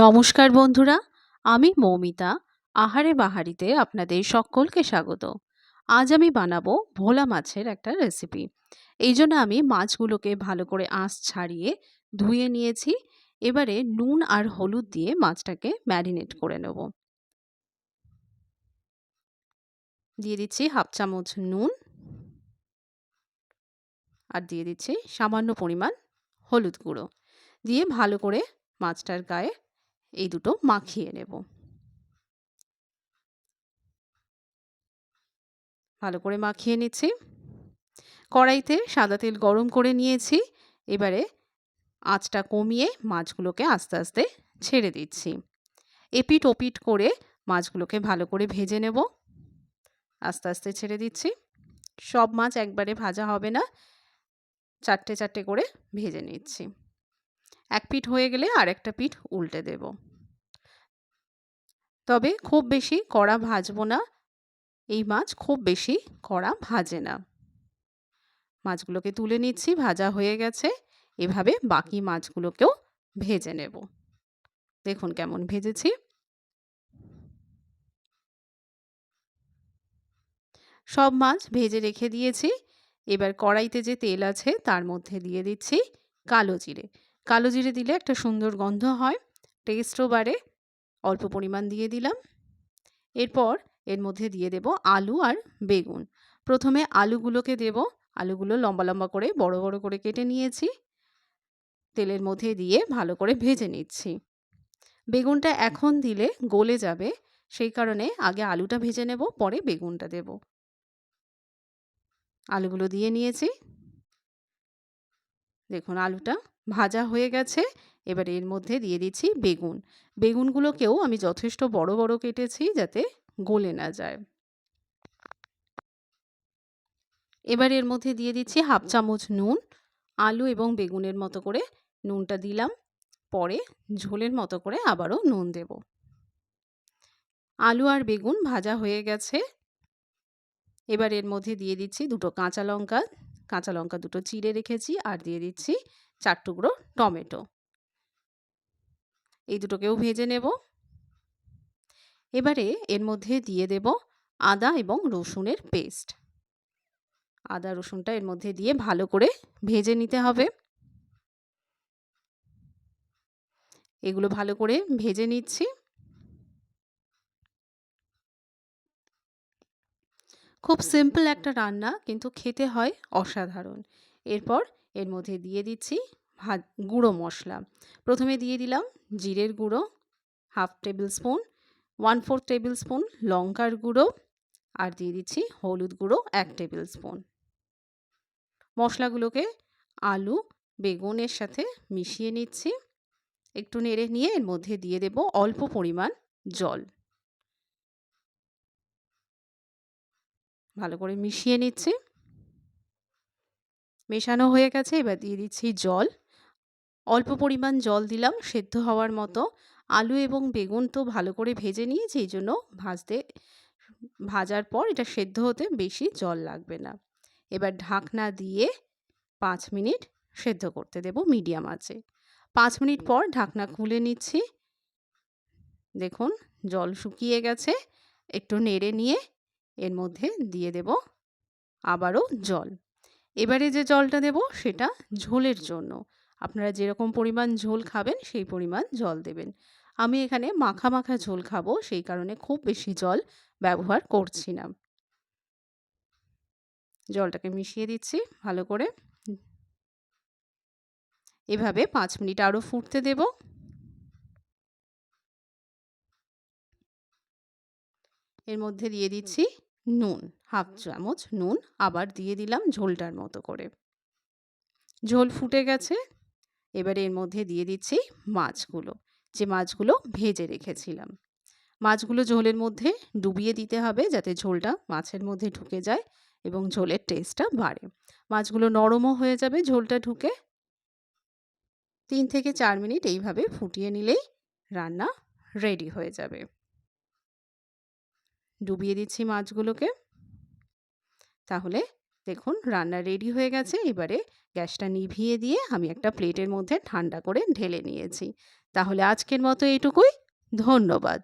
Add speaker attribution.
Speaker 1: নমস্কার বন্ধুরা, আমি মৌমিতা, আহারে বাহারিতে আপনাদের সকলকে স্বাগত। আজ আমি বানাবো ভোলা মাছের একটা রেসিপি এই জন্য আমি মাছগুলোকে ভালো করে আঁশ ছাড়িয়ে ধুয়ে নিয়েছি। এবারে নুন আর হলুদ দিয়ে মাছটাকে ম্যারিনেট করে নেব। দিয়ে দিচ্ছি হাফ চামচ নুন আর দিয়ে দিচ্ছি সামান্য পরিমাণ হলুদ গুঁড়ো। দিয়ে ভালো করে মাছটার গায়ে এই দুটো মাখিয়ে নেব। ভালো করে মাখিয়ে নিচ্ছি। কড়াইতে সাদা তেল গরম করে নিয়েছি। এবারে আঁচটা কমিয়ে মাছগুলোকে আস্তে আস্তে ছেড়ে দিচ্ছি। এপিট ওপিট করে মাছগুলোকে ভালো করে ভেজে নেব। আস্তে আস্তে ছেড়ে দিচ্ছি। সব মাছ একবারে ভাজা হবে না। চারটে চারটে করে ভেজে নিচ্ছি। এক পিঠ হয়ে গেলে আর একটা পিঠ উল্টে দেব। তবে খুব বেশি কড়া ভাজবো না। এই মাছ খুব বেশি কড়া ভাজে না। মাছগুলোকে তুলে নিচ্ছি, ভাজা হয়ে গেছে। এভাবে বাকি মাছগুলোকেও ভেজে নেব। দেখুন কেমন ভেজেছি। সব মাছ ভেজে রেখে দিয়েছি। এবার কড়াইতে যে তেল আছে তার মধ্যে দিয়ে দিচ্ছি কালো জিরে। কালো জিরে দিলে একটা সুন্দর গন্ধ হয়। টেস্টও বাড়ে। অল্প পরিমাণ দিয়ে দিলাম। এরপর এর মধ্যে দিয়ে দেব আলু আর বেগুন। প্রথমে আলুগুলোকে দেব। আলুগুলো লম্বা লম্বা করে, বড় বড় করে কেটে নিয়েছি। তেলের মধ্যে দিয়ে ভালো করে ভেজে নিচ্ছি। বেগুনটা এখন দিলে গলে যাবে। সেই কারণে আগে আলুটা ভেজে নেব, পরে বেগুনটা দেব। আলুগুলো দিয়ে নিয়েছি। দেখুন, আলুটা ভাজা হয়ে গেছে। এবার এর মধ্যে দিয়ে দিচ্ছি বেগুন। বেগুনগুলোকেও আমি যথেষ্ট বড় বড় কেটেছি যাতে গলে না যায়। এবার এর মধ্যে দিয়ে দিচ্ছি হাফ চামচ নুন। আলু এবং বেগুনের মতো করে নুনটা দিলাম। পরে ঝোলের মতো করে আবারও নুন দেব। আলু আর বেগুন ভাজা হয়ে গেছে। এবার এর মধ্যে দিয়ে দিচ্ছি দুটো কাঁচা লঙ্কা কাঁচা লঙ্কা দুটো চিড়ে রেখেছি আর দিয়ে দিচ্ছি চার টুকরো টমেটো। এই দুটোকেও ভেজে নেব। এবারে এর মধ্যে দিয়ে দেব আদা এবং রসুনের পেস্ট। আদা, রসুনটা এর মধ্যে দিয়ে ভালো করে ভেজে নিতে হবে। এগুলো ভালো করে ভেজে নিচ্ছি। খুব সিম্পল একটা রান্না, কিন্তু খেতে হয় অসাধারণ। এরপর এর মধ্যে দিয়ে দিচ্ছি ভাত, গুঁড়ো মশলা। প্রথমে দিয়ে দিলাম জিরের গুঁড়ো, half tablespoon, one four tablespoon লঙ্কার গুঁড়ো, আর দিয়ে দিচ্ছি হলুদ গুঁড়ো এক টেবিল স্পুন। মশলাগুলোকে আলু বেগুনের সাথে মিশিয়ে নিচ্ছি। একটু নেড়ে নিয়ে এর মধ্যে দিয়ে দেব অল্প পরিমাণ জল। ভালো করে মিশিয়ে নিচ্ছি। মেশানো হয়ে গেছে, এবার দিয়ে দিচ্ছি জল। অল্প পরিমাণ জল দিলাম, সেদ্ধ হওয়ার মতো। আলু এবং বেগুন তো ভালো করে ভেজে নিয়েছি, এই জন্য ভাজতে, ভাজার পর এটা সেদ্ধ হতে বেশি জল লাগবে না। এবার ঢাকনা দিয়ে পাঁচ মিনিট সেদ্ধ করতে দেব মিডিয়াম আছে পাঁচ মিনিট পর ঢাকনা খুলে নিচ্ছি। দেখুন, জল শুকিয়ে গেছে। একটু নেড়ে নিয়ে এর মধ্যে দিয়ে দেব আবারও জল। এবারে যে জলটা দেব সেটা ঝোলের জন্য। আপনারা যেরকম পরিমাণ ঝোল খাবেন, সেই পরিমাণ জল দেবেন। আমি এখানে মাখা মাখা ঝোল খাব, সেই কারণে খুব বেশি জল ব্যবহার করছি না। জলটাকে মিশিয়ে দিচ্ছি ভালো করে। এভাবে পাঁচ মিনিট আরও ফুটতে দেব। এর মধ্যে দিয়ে দিচ্ছি নুন হাফ চামচ নুন আবার দিয়ে দিলাম ঝোলটার মতো করে। ঝোল ফুটে গেছে এবারে এর মধ্যে দিয়ে দিচ্ছি মাছগুলো যে মাছগুলো ভেজে রেখেছিলাম। মাছগুলো ঝোলের মধ্যে ডুবিয়ে দিতে হবে যাতে ঝোলটা মাছের মধ্যে ঢুকে যায় এবং ঝোলের টেস্টটা বাড়ে। মাছগুলো নরমও হয়ে যাবে ঝোলটা ঢুকে। তিন থেকে চার মিনিট এইভাবে ফুটিয়ে নিলেই রান্না রেডি হয়ে যাবে। ডুবিয়ে দিচ্ছি মাছগুলোকে। তাহলে দেখুন রান্না রেডি হয়ে গেছে। এবারে গ্যাসটা নিভিয়ে দিয়ে আমি একটা প্লেটের মধ্যে ঠান্ডা করে ঢেলে নিয়েছি। তাহলে আজকের মতো এটুকুই ধন্যবাদ।